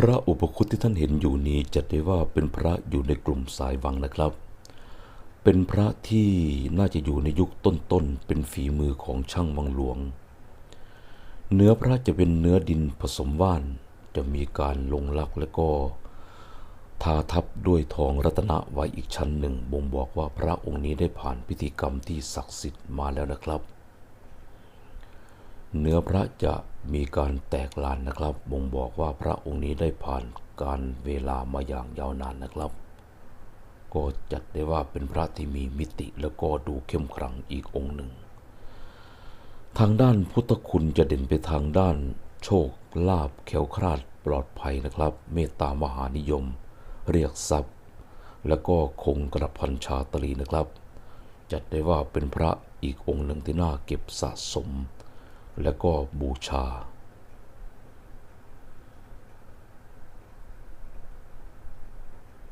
พระอุปคุตที่ท่านเห็นอยู่นี้จัดได้ว่าเป็นพระอยู่ในกลุ่มสายวังนะครับ เป็นพระที่น่าจะอยู่ในยุคต้นๆ เป็นฝีมือของช่างวังหลวง เนื้อพระจะเป็นเนื้อดินผสมว่าน จะมีการลงลักและก็ ทาทับด้วยทองรัตนะไว้อีกชั้นหนึ่ง บ่งบอกว่าพระองค์นี้ได้ผ่านพิธีกรรมที่ศักดิ์สิทธิ์มาแล้วนะครับ เนื้อพระจะมีการแตกลานนะครับ บ่งบอกว่าพระองค์นี้ได้ผ่านการเวลามาอย่างยาวนานนะครับ ก็จัดได้ว่าเป็นพระที่มีมิติแล้วก็ดูเข้มขลังอีกองค์หนึ่ง ทางด้านพุทธคุณจะเด่นไปทางด้านโชคลาภแขวคลาดปลอดภัยนะครับ เมตตามหานิยม เรียกทรัพย์ แล้วก็คงกระพันชาตรีนะครับ จัดได้ว่าเป็นพระอีกองค์หนึ่งที่น่าเก็บสะสม และก็บูชา